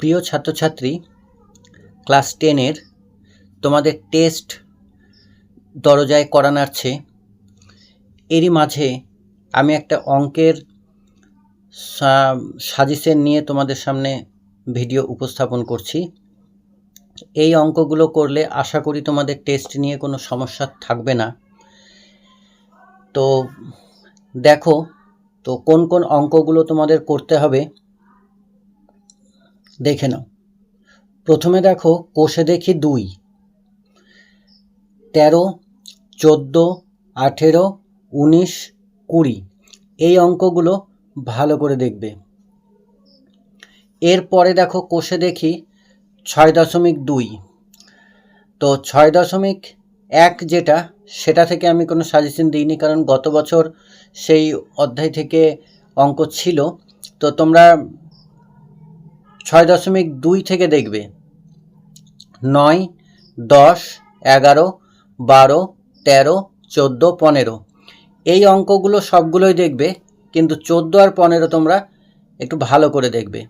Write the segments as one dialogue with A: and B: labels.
A: প্রিয় ছাত্রছাত্রী, ক্লাস টেনের তোমাদের টেস্ট দরজায় করা নাড়ছে। এরই মাঝে আমি একটা অঙ্কের সাজেশন নিয়ে তোমাদের সামনে ভিডিও উপস্থাপন করছি। এই অঙ্কগুলো করলে আশা করি তোমাদের টেস্ট নিয়ে কোনো সমস্যা থাকবে না। তো দেখো, তো কোন কোন অঙ্কগুলো তোমাদের করতে হবে? দেখে নাও। প্রথমে দেখো, কোষে দেখি দুই। তেরো, চোদ্দ, আঠেরো, উনিশ, কুড়ি। এই অঙ্কগুলো ভালো করে দেখবে। এরপরে দেখো, কোষে দেখি ছয় দশমিক দুই। তো ছয় দশমিক এক যেটা, সেটা থেকে আমি কোনো সাজেশন দিইনি, কারণ গত বছর সেই অধ্যায় থেকে অঙ্ক ছিল। তো তোমরা ছয় দশমিক দুই থেকে দেখবে। নয়, দশ, এগারো, বারো, তেরো, চোদ্দ, পনেরো। এই অঙ্কগুলো সবগুলোই দেখবে, কিন্তু চোদ্দ আর পনেরো তোমরা একটু ভালো করে দেখবে।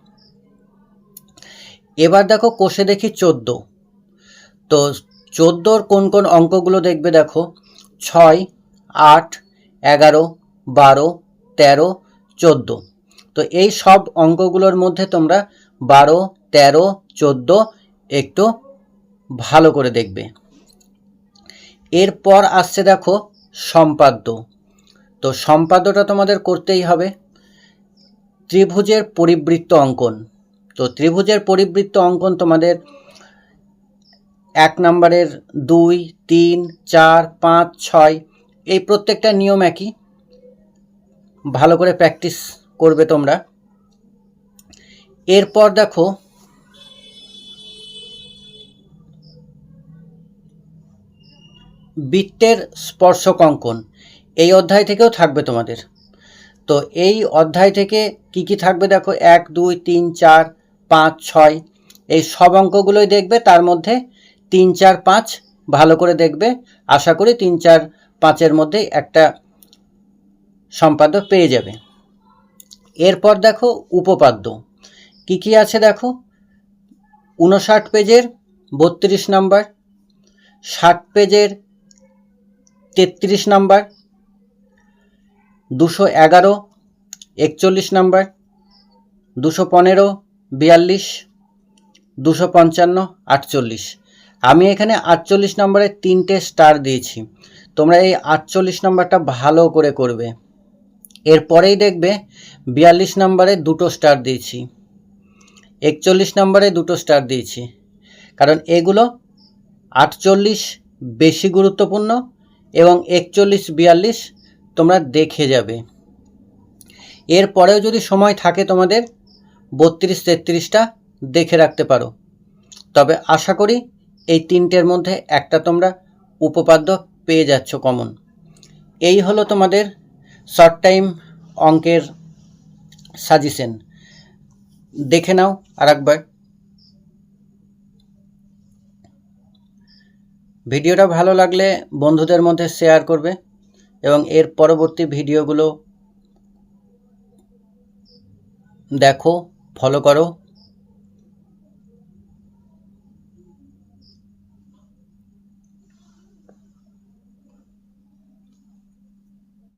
A: এবার দেখো কোষে দেখি চোদ্দ। তো চোদ্দোর কোন কোন অঙ্কগুলো দেখবে দেখো? ছয়, আট, এগারো, বারো, তেরো, চোদ্দ। তো এই সব অঙ্কগুলোর মধ্যে তোমরা বারো, তেরো, চোদ্দ, একটু ভালো করে দেখবে। এরপর আসছে দেখো সম্পাদ্য। তো সম্পাদ্যটা তোমাদের করতেই হবে। ত্রিভুজের পরিবৃত্ত অঙ্কন। তো ত্রিভুজের পরিবৃত্ত অঙ্কন তোমাদের এক নম্বরের দুই, তিন, চার, পাঁচ, ছয়, এই প্রত্যেকটা নিয়ম একই। ভালো করে প্র্যাকটিস করবে তোমরা। এরপর দেখো, বৃত্তের স্পর্শক অঙ্কন। এই অধ্যায় থেকেও থাকবে তোমাদের। তো এই অধ্যায় থেকে কি কি থাকবে দেখো? এক, দুই, তিন, চার, পাঁচ, ছয়। এই সব অঙ্কগুলোই দেখবে, তার মধ্যে তিন, চার, পাঁচ ভালো করে দেখবে। আশা করি তিন, চার, পাঁচের মধ্যেই একটা সম্পাদ্য পেয়ে যাবে। এরপর দেখো উপপাদ্য। কি কি আছে দেখো? উনষাট পেজের, বত্রিশ নাম্বার। ষাট পেজের, তেত্রিশ নাম্বার। দুশো এগারো, একচল্লিশ নাম্বার। দুশো পনেরো, বিয়াল্লিশ। দুশো পঞ্চান্ন, আটচল্লিশ। আমি এখানে আটচল্লিশ নম্বরে তিনটে স্টার দিয়েছি। তোমরা এই আটচল্লিশ নম্বরটা ভালো করে করবে। এরপরেই দেখবে বিয়াল্লিশ নম্বরে দুটো স্টার দিয়েছি। একচল্লিশ নম্বরে দুটো স্টার দিয়েছি। কারণ এগুলো আটচল্লিশ বেশি গুরুত্বপূর্ণ এবং একচল্লিশ বিয়াল্লিশ তোমরা দেখে যাবে। এরপরেও যদি সময় থাকে তোমাদের, বত্রিশ তেত্রিশটা দেখে রাখতে পারো। তবে আশা করি এই তিনটের মধ্যে একটা তোমরা উপপাদ্য পেয়ে যাচ্ছ কমন। এই হলো তোমাদের শর্ট টাইম অঙ্কের সাজেশন দেখে নাও আর একবার ভিডিওটা ভালো লাগলে বন্ধুদের মধ্যে শেয়ার করবে এবং এর পরবর্তী ভিডিওগুলো দেখো ফলো করো।